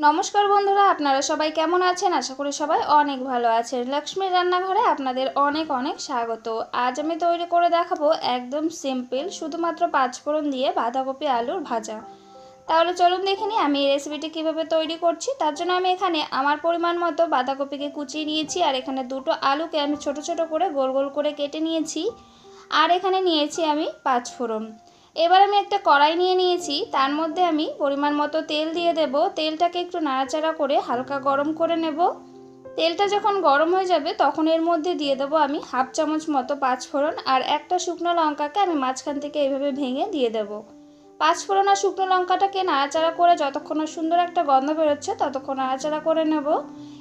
নমস্কার বন্ধুরা, আপনারা সবাই কেমন আছেন? আশা করি সবাই অনেক ভালো আছেন। লক্ষ্মীর রান্নাঘরে আপনাদের অনেক অনেক স্বাগত। আজ আমি তৈরি করে দেখাবো একদম সিম্পল, শুধুমাত্র পাঁচফোড়ন দিয়ে বাঁধাকপি আলুর ভাজা। তাহলে চলুন দেখে নিই আমি এই রেসিপিটি কীভাবে তৈরি করছি। তার জন্য আমি এখানে আমার পরিমাণ মতো বাঁধাকপিকে কুচিয়ে নিয়েছি, আর এখানে দুটো আলুকে আমি ছোট ছোট করে গোল গোল করে কেটে নিয়েছি। আর এখানে নিয়েছি আমি পাঁচফোড়ন এবার আমি একটা কড়াই নিয়ে নিয়েছি, তার মধ্যে আমি পরিমাণ মতো তেল দিয়ে দেব। তেলটাকে একটু নাড়াচাড়া করে হালকা গরম করে নেব। তেলটা যখন গরম হয়ে যাবে, তখন এর মধ্যে দিয়ে দেবো আমি হাফ চামচ মতো পাঁচফোড়ন আর একটা শুকনো লঙ্কাকে আমি মাঝখান থেকে এইভাবে ভেঙে দিয়ে দেব। পাঁচফোড়ন আর শুকনো লঙ্কাটাকে নাড়াচাড়া করে যতক্ষণ সুন্দর একটা গন্ধ বেরোচ্ছে, ততক্ষণ নাড়াচাড়া করে নেব।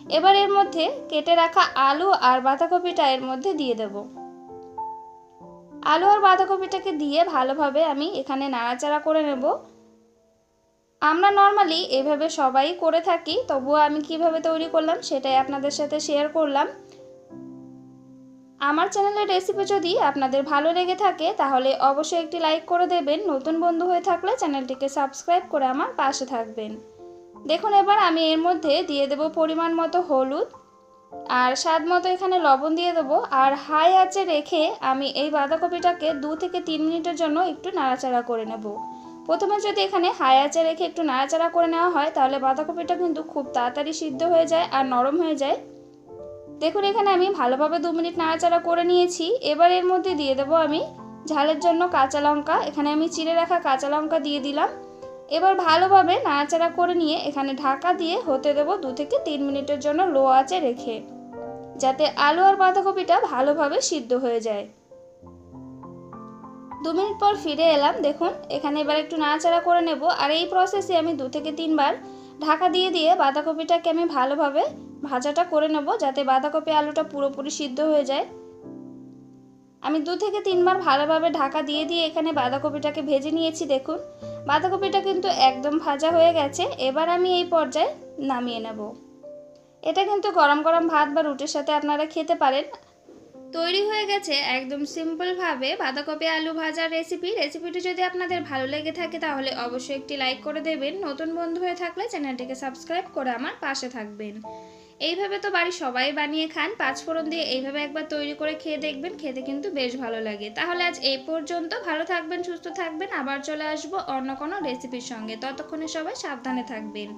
এবার এর মধ্যে কেটে রাখা আলু আর বাঁধাকপিটা এর মধ্যে দিয়ে দেবো। আলু আর বাঁধাকপিটাকে দিয়ে ভালোভাবে আমি এখানে নাড়াচাড়া করে নেব। আমরা নর্মালি এভাবে সবাই করে থাকি, তবুও আমি কীভাবে তৈরি করলাম সেটাই আপনাদের সাথে শেয়ার করলাম। আমার চ্যানেলের রেসিপি যদি আপনাদের ভালো লেগে থাকে, তাহলে অবশ্যই একটি লাইক করে দেবেন। নতুন বন্ধু হয়ে থাকলে চ্যানেলটিকে সাবস্ক্রাইব করে আমার পাশে থাকবেন। দেখুন এবার আমি এর মধ্যে দিয়ে দেব পরিমাণ মতো হলুদ। আর স্বাদ মতো এখানে লবণ দিয়ে দেবো। আর হাই আঁচে রেখে আমি এই বাঁধাকপিটাকে দু থেকে তিন মিনিটের জন্য একটু নাড়াচাড়া করে নেব। প্রথমে যদি এখানে হাই আঁচে রেখে একটু নাড়াচাড়া করে নেওয়া হয়, তাহলে বাঁধাকপিটা কিন্তু খুব তাড়াতাড়ি সিদ্ধ হয়ে যায় আর নরম হয়ে যায়। দেখুন, এখানে আমি ভালোভাবে দু মিনিট নাড়াচাড়া করে নিয়েছি। এবার এর মধ্যে দিয়ে দেবো আমি ঝালের জন্য কাঁচা লঙ্কা। এখানে আমি চিড়ে রাখা কাঁচা লঙ্কা দিয়ে দিলাম। এবার ভালোভাবে নাড়াচাড়া করে নিয়ে এখানে ঢাকা দিয়ে হতে দেবো দু থেকে তিন মিনিটের জন্য লো আঁচে রেখে, যাতে আলু আর বাঁধাকপিটা ভালোভাবে সিদ্ধ হয়ে যায়। দু মিনিট পর ফিরে এলাম, দেখুন এখানে এবার একটু নাড়াচাড়া করে নেব, আর এই প্রসেসে আমি দু থেকে তিনবার ঢাকা দিয়ে দিয়ে বাঁধাকপিটাকে আমি ভালোভাবে ভাজাটা করে নেব, যাতে বাঁধাকপি আলুটা পুরোপুরি সিদ্ধ হয়ে যায়। আমি দু থেকে তিনবার ভালোভাবে ঢাকা দিয়ে দিয়ে এখানে বাঁধাকপিটাকে ভেজে নিয়েছি, দেখুন। বাঁধাকপিটা কিন্তু একদম ভাজা হয়ে গেছে, এবার আমি এই পর্যায়ে নামিয়ে নেব। এটা কিন্তু গরম গরম ভাত বা রুটির সাথে আপনারা খেতে পারেন। তৈরি হয়ে গেছে একদম সিম্পলভাবে বাঁধাকপি আলু ভাজার রেসিপি। রেসিপিটি যদি আপনাদের ভালো লেগে থাকে, তাহলে অবশ্যই একটি লাইক করে দেবেন। নতুন বন্ধু হয়ে থাকলে চ্যানেলটিকে সাবস্ক্রাইব করে আমার পাশে থাকবেন। এইভাবে তো বাড়ি সবাই বানিয়ে খান পাঁচফোড়ন দিয়ে এইভাবে একবার তৈরি করে খেয়ে দেখবেন, খেতে কিন্তু বেশ ভালো লাগে। তাহলে আজ এই পর্যন্ত, ভালো থাকবেন, সুস্থ থাকবেন, আবার চলে আসব অন্য কোনো রেসিপির সঙ্গে। ততক্ষণে সবাই সাবধানে থাকবেন।